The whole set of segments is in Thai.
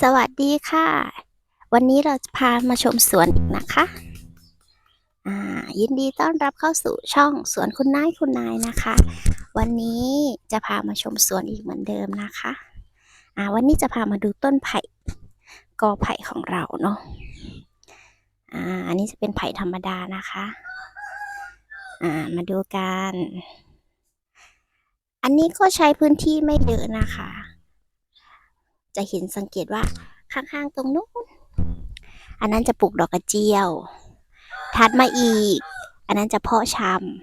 สวัสดีค่ะ วันนี้เราจะพามาชมสวนอีกนะคะยินดีต้อนรับเข้าสู่ช่องสวนคุณนายคุณนายนะคะ วันนี้จะพามาชมสวนอีกเหมือนเดิมนะคะอ่าวันนี้จะพามาดูต้นไผ่กอไผ่ของเราเนาะอ่าอันนี้จะเป็นไผ่ธรรมดานะคะ อ่า มาดูกัน อันนี้ก็ใช้พื้นที่ไม่เยอะนะคะ จะเห็นสังเกตว่าข้างๆตรงนู้น อันนั้นจะปลูกดอกกระเจียวถัดมาอีก อันนั้นจะเพาะช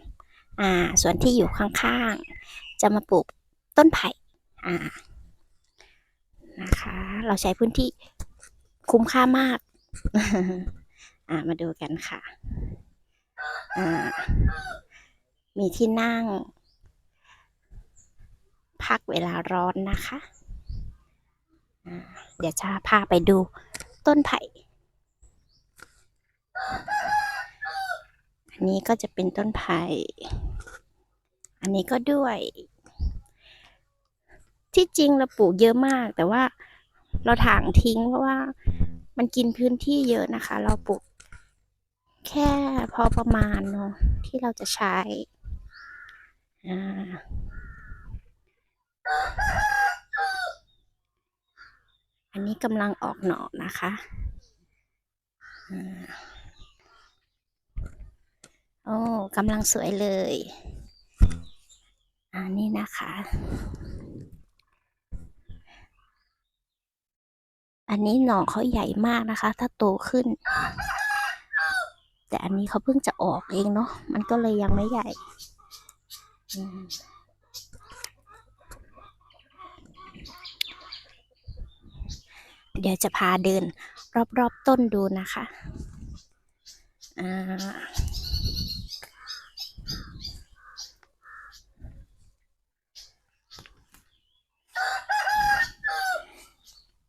ำอ่า ส่วนที่อยู่ข้างๆ จะมาปลูกต้นไผ่ อ่า นะคะ เราใช้พื้นที่คุ้มค่ามาก อ่า มาดูกันค่ะ อ่า มีที่นั่ง พักเวลาร้อนนะคะ เดี๋ยวจะพาไปดูต้นไผ่ อันนี้ก็จะเป็นต้นไผ่ อันนี้ก็ด้วย ที่จริงเราปลูกเยอะมาก แต่ว่าเราถางทิ้งเพราะว่ามันกินพื้นที่เยอะนะคะ เราปลูกแค่พอประมาณเนาะที่เราจะใช้อ่า อันนี้กำลังออกหน่อนะคะอ่าโอ้กำลังสวยเลย อันนี้นะคะ อันนี้หน่อเขาใหญ่มากนะคะ ถ้าโตขึ้น แต่อันนี้เขาเพิ่งจะออกเองเนาะ มันก็เลยยังไม่ใหญ่อืม เดี๋ยวจะพาเดิน รอบๆต้นดูนะคะอ่า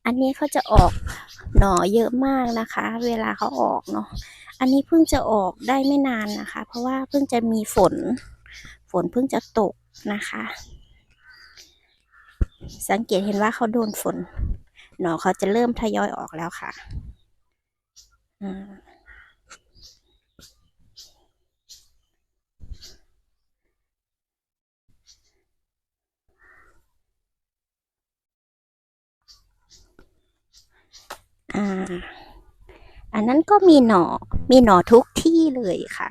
อันนี้เขาจะออกหน่อเยอะมากนะคะ เวลาเขาออกเนาะ อันนี้เพิ่งจะออกได้ไม่นานนะคะ เพราะว่าเพิ่งจะมีฝน ฝนเพิ่งจะตกนะคะ สังเกตเห็นว่าเขาโดนฝน หน่อเขาจะเริ่มทยอยออกแล้วค่ะอ่าอันนั้นก็มีหน่อมีหน่อทุกที่เลยค่ะ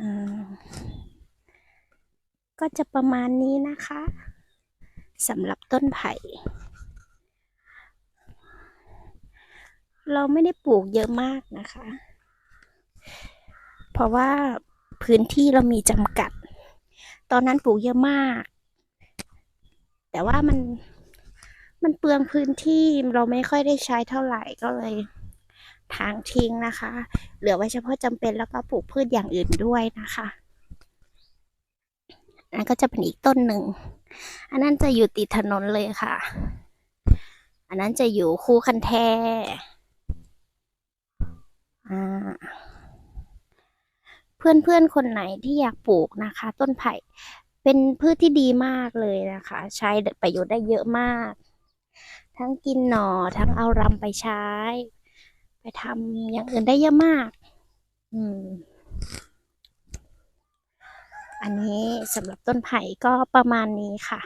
อ่าก็จะประมาณนี้นะคะสำหรับต้นไผ่ เราไม่ได้ปลูกเยอะมากนะคะ เพราะว่าพื้นที่เรามีจำกัด ตอนนั้นปลูกเยอะมาก แต่ว่ามันมันเปลืองพื้นที่เราไม่ค่อยได้ใช้เท่าไหร่ก็เลยทางทิ้งนะคะ เหลือไว้เฉพาะจำเป็นแล้วก็ปลูกพืชอย่างอื่นด้วยนะคะอันนนก็จะเป็นอีกต้นหนึ่ง อันนั้นจะอยู่ติดถนนเลยค่ะ อันนั้นจะอยู่คู่คันแทอ่า เพื่อนๆคนไหนที่อยากปลูกนะคะ ต้นไผ่เป็นพืชที่ดีมากเลยนะคะ ใช้ประโยชน์ได้เยอะมาก ทั้งกินหน่อทั้งเอารำไปใช้ ไปทำอย่างอื่นได้เยอะมาก อืม อันนี้สำหรับต้นไผ่ก็ประมาณนี้ค่ะ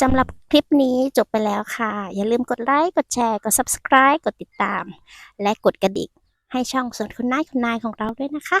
สำหรับคลิปนี้จบไปแล้วค่ะ อย่าลืมกดไลค์ กดแชร์ กด subscribe กดติดตาม และกดกระดิ่งให้ช่องส่วนคุณนายคุณนายของเราด้วยนะคะ